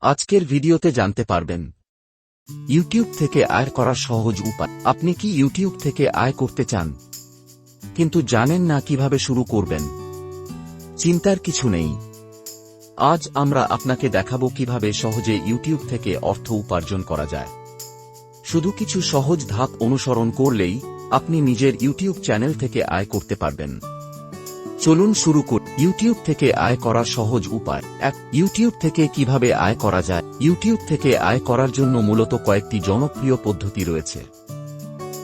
আজকের ভিডিওতে জানতে পারবেন। ইউটিউব থেকে আয় করার সহজ উপায়। আপনি কি ইউটিউব থেকে আয় করতে চান? কিন্তু জানেন না কীভাবে শুরু করবেন? চিন্তার কিছু নেই। আজ আমরা আপনাকে দেখাবো কীভাবে সহজে ইউটিউব থেকে অর্থ উপার্জন করা যায়। শুধু কিছু সহজ ধাপ অনুসরণ করলেই আপনি নিজের ইউটিউব চ্যানেল থেকে আয় করতে পারবেন। চলুন শুরু কর। ইউটিউব থেকে আয় করা সহজ উপায়। এক ইউটিউব থেকে কীভাবে আয় করা যায়? ইউটিউব থেকে আয় করার জন্য মূলত কয়েকটি জনপ্রিয় পদ্ধতি রয়েছে।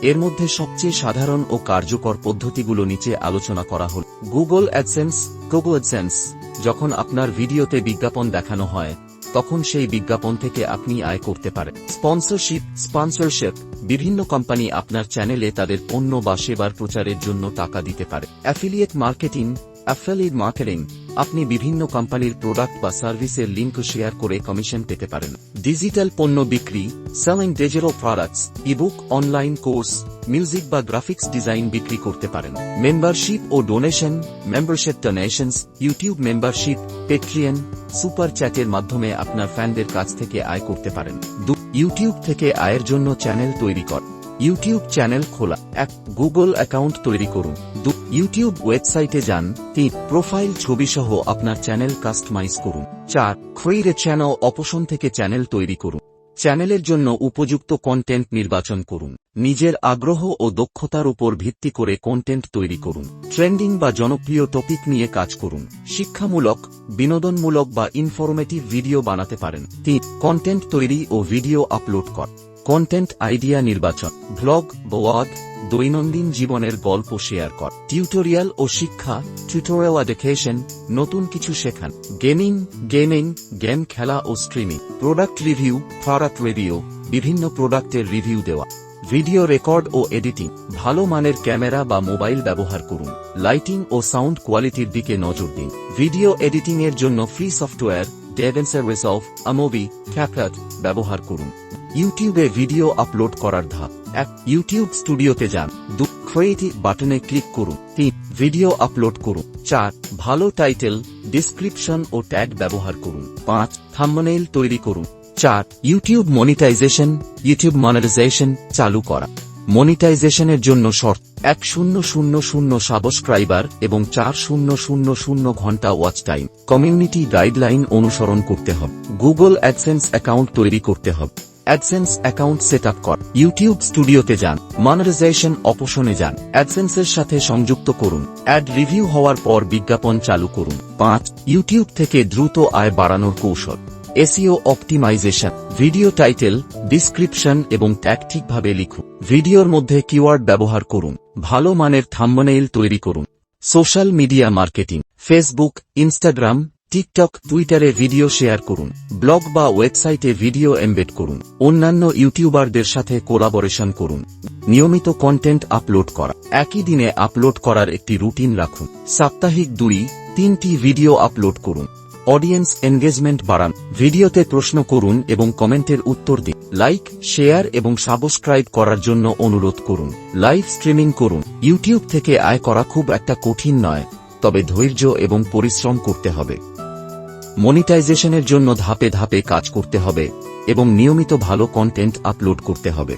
এর মধ্যে সবচেয়ে সাধারণ ও কার্যকর পদ্ধতিগুলো নিচে আলোচনা করা হল। গুগল অ্যাডসেন্স গুগল অ্যাডসেন্স যখন আপনার ভিডিওতে বিজ্ঞাপন দেখানো হয় তখন সেই বিজ্ঞাপন থেকে আপনি আয় করতে পারেন। স্পন্সরশিপ স্পন্সরশিপ বিভিন্ন কোম্পানি আপনার চ্যানেলে তাদের পণ্য বা সেবার প্রচারের জন্য টাকা দিতে পারে। অ্যাফিলিয়েট মার্কেটিং অ্যাফিলিয়েট মার্কেটিং আপনি বিভিন্ন কোম্পানির প্রোডাক্ট বা সার্ভিসের লিঙ্ক শেয়ার করে কমিশন পেতে পারেন। ডিজিটাল পণ্য বিক্রি selling ডেজেরো products ebook online course music বা গ্রাফিক্স ডিজাইন বিক্রি করতে পারেন। মেম্বারশিপ ও donation membership donations YouTube membership Patreon super চ্যাটের মাধ্যমে আপনার ফ্যানদের কাছ থেকে আয় করতে পারেন। ইউটিউব থেকে আয়ের জন্য চ্যানেল তৈরি কর। ইউটিউব চ্যানেল খোলা, এক গুগল অ্যাকাউন্ট তৈরি করুন। দু, ইউটিউব ওয়েবসাইটে যান। তিন, প্রোফাইল ছবি সহ আপনার চ্যানেল কাস্টমাইজ করুন। চার এ চ্যানেল অপশন থেকে চ্যানেল তৈরি করুন। চ্যানেলের জন্য উপযুক্ত কন্টেন্ট নির্বাচন করুন। নিজের আগ্রহ ও দক্ষতার উপর ভিত্তি করে কন্টেন্ট তৈরি করুন। ট্রেন্ডিং বা জনপ্রিয় টপিক নিয়ে কাজ করুন। শিক্ষামূলক, বিনোদনমূলক বা ইনফরমেটিভ ভিডিও বানাতে পারেন। তিন, কন্টেন্ট তৈরি ও ভিডিও আপলোড কর। কন্টেন্ট আইডিয়া নির্বাচন ব্লগ ব্লগ দৈনন্দিন জীবনের গল্প শেয়ার কর টিউটোরিয়াল ও শিক্ষা টিউটোরিয়াল এডুকেশন নতুন কিছু শেখান গেমিং গেমিং গেম খেলা ও streaming product review product review বিভিন্ন প্রোডাক্টের রিভিউ দেওয়া ভিডিও রেকর্ড ও এডিটিং ভালো মানের ক্যামেরা বা মোবাইল ব্যবহার করুন লাইটিং ও সাউন্ড কোয়ালিটির দিকে নজর দিন ভিডিও এডিটিং এর জন্য ফ্রি সফটওয়্যার ডেভেন্সার রিসলভ আমোবি ক্যাপকাট ব্যবহার করুন ইউটিউবে ভিডিও আপলোড করার ধাপ। এক, ইউটিউব স্টুডিওতে যান। দু ক্রিয়েটিভ বাটনে ক্লিক করুন। তিন, ভিডিও আপলোড করুন। চার, ভালো টাইটেল, ডিসক্রিপশন ও ট্যাগ ব্যবহার করুন। পাঁচ, থাম্বনেইল তৈরি করুন। চার, ইউটিউব মনিটাইজেশন ইউটিউব মনিটাইজেশন চালু করা। মনিটাইজেশনের জন্য শর্ত, এক শূন্য শূন্য শূন্য সাবস্ক্রাইবার এবং চার শূন্য শূন্য শূন্য ঘণ্টা ওয়াচ টাইম। কমিউনিটি গাইডলাইন অনুসরণ করতে হবে। গুগল অ্যাডসেন্স অ্যাকাউন্ট তৈরি করতে হবে। অ্যাডসেন্স অ্যাকাউন্ট সেট আপ কর। ইউটিউব স্টুডিওতে যান। মনিটাইজেশন অপশনে যান। অ্যাডসেন্সের সাথে সংযুক্ত করুন। অ্যাড রিভিউ হওয়ার পর বিজ্ঞাপন চালু করুন। পাঁচ ইউটিউব থেকে দ্রুত আয় বাড়ানোর কৌশল। SEO optimization video title description এবং ট্যাগ ঠিকভাবে লিখুন। ভিডিওর মধ্যে কিওয়ার্ড ব্যবহার করুন। ভালো মানের থাম্বনেইল তৈরি করুন। Social media marketing Facebook Instagram TikTok, টুইটারে ভিডিও শেয়ার করুন, ব্লগ বা ওয়েবসাইটে ভিডিও এমবেড করুন, অন্যান্য ইউটিউবারদের সাথে কোলাবোরেশন করুন, নিয়মিত কন্টেন্ট আপলোড করা। একই দিনে আপলোড করার একটি রুটিন রাখুন। সাপ্তাহিক দুই, তিনটি ভিডিও আপলোড করুন। অডিয়েন্স এনগেজমেন্ট বাড়ান। ভিডিওতে প্রশ্ন করুন এবং কমেন্টের উত্তর দিন। লাইক, শেয়ার এবং সাবস্ক্রাইব করার জন্য অনুরোধ করুন। লাইভ স্ট্রিমিং করুন। ইউটিউব থেকে আয় করা খুব একটা কঠিন নয়, তবে ধৈর্য এবং পরিশ্রম করতে হবে। মনিটাইজেশনের জন্য ধাপে ধাপে কাজ করতে হবে এবং নিয়মিত ভালো কন্টেন্ট আপলোড করতে হবে।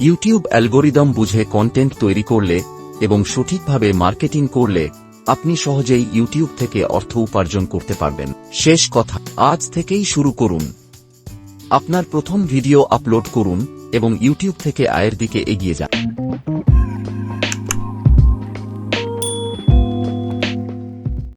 ইউটিউব অ্যালগোরিদম বুঝে কন্টেন্ট তৈরি করলে এবং সঠিকভাবে মার্কেটিং করলে আপনি সহজেই ইউটিউব থেকে অর্থ উপার্জন করতে পারবেন। শেষ কথা, আজ থেকেই শুরু করুন। আপনার প্রথম ভিডিও আপলোড করুন এবং ইউটিউব থেকে আয়ের দিকে এগিয়ে যান।